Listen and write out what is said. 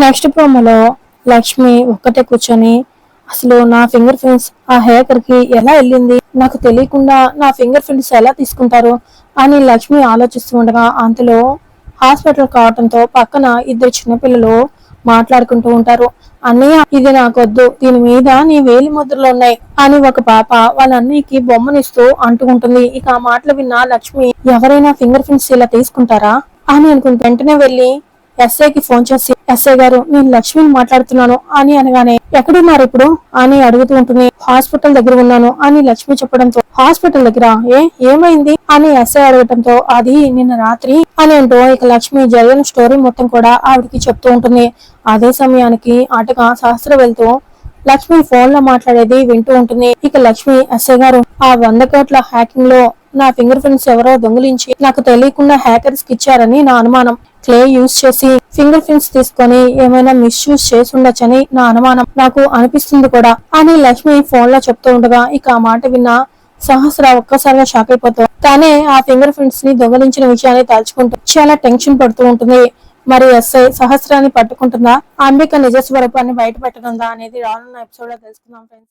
Next ప్రోమోలో లక్ష్మి ఒక్కటే కూర్చొని అసలు నా ఫింగర్ ప్రింట్స్ ఆ హేకర్కి ఎలా వెళ్ళింది? నాకు తెలియకుండా నా ఫింగర్ ప్రింట్స్ ఎలా తీసుకుంటారు? అని లక్ష్మి ఆలోచిస్తూ ఉండగా అంతలో హాస్పిటల్ కావడంతో పక్కన ఇద్దరు చిన్నపిల్లలు మాట్లాడుకుంటూ ఉంటారు. అన్నయ్య ఇది నాకొద్దు. దీని మీద నీ వేలి ముద్రలు ఉన్నాయి అని ఒక పాప వాళ్ళ అన్నయ్యకి బొమ్మనిస్తూ అంటుకుంటుంది ఇక ఆ మాటలు విన్న లక్ష్మి ఎవరైనా ఫింగర్ ప్రింట్స్ ఇలా తీసుకుంటారా? అని అనుకుంటే వెంటనే వెళ్ళి ఎస్ఐకి ఫోన్ చేసి ఎస్ఐ గారు నేను లక్ష్మిని మాట్లాడుతున్నాను. అని అనగానే ఎక్కడున్నారు ఇప్పుడు? అని అడుగుతూ ఉంటుంది. హాస్పిటల్ దగ్గర ఉన్నాను. అని లక్ష్మి చెప్పడంతో హాస్పిటల్ దగ్గర? ఏ? ఏమైంది? అని ఎస్ఐ అడగటంతో అది నిన్న రాత్రి అని అంటూ ఇక లక్ష్మి జరిగిన స్టోరీ మొత్తం కూడా ఆవిడకి చెప్తూ ఉంటుంది. అదే సమయానికి అటుగా సహస్ర వెళ్తూ లక్ష్మి ఫోన్లో మాట్లాడేది వింటూ ఉంటుంది. ఇక లక్ష్మి ఎస్ఐ గారు ఆ వంద కోట్ల హ్యాకింగ్లో నా ఫింగర్ ప్రింట్స్ ఎవరో దొంగిలించి నాకు తెలియకుండా హ్యాకర్స్కి ఇచ్చారని నా అనుమానం. క్లే యూజ్ చేసి ఫింగర్ ప్రింట్స్ తీసుకొని ఏమైనా మిస్యూజ్ చేసి ఉండొచ్చని నా అనుమానం నాకు అనిపిస్తుంది కూడా. అని లక్ష్మి ఫోన్లో చెప్తూ ఉండగా ఇక ఆ మాట విన్న సహస్ర ఒక్కసారిగా షాక్ అయిపోతూ తానే ఆ ఫింగర్ ప్రింట్స్ని దొంగలించిన విషయాన్ని తలుచుకుంటూ చాలా టెన్షన్ పడుతూ ఉంటుంది. మరి ఎస్ఐ సహస్రాన్ని పట్టుకుంటుందా? అంబిక నిజ స్వరూపాన్ని బయట పెట్టనుందా అనేది రానున్న ఎపిసోడ్లో తెలుసుకుందాం ఫ్రెండ్స్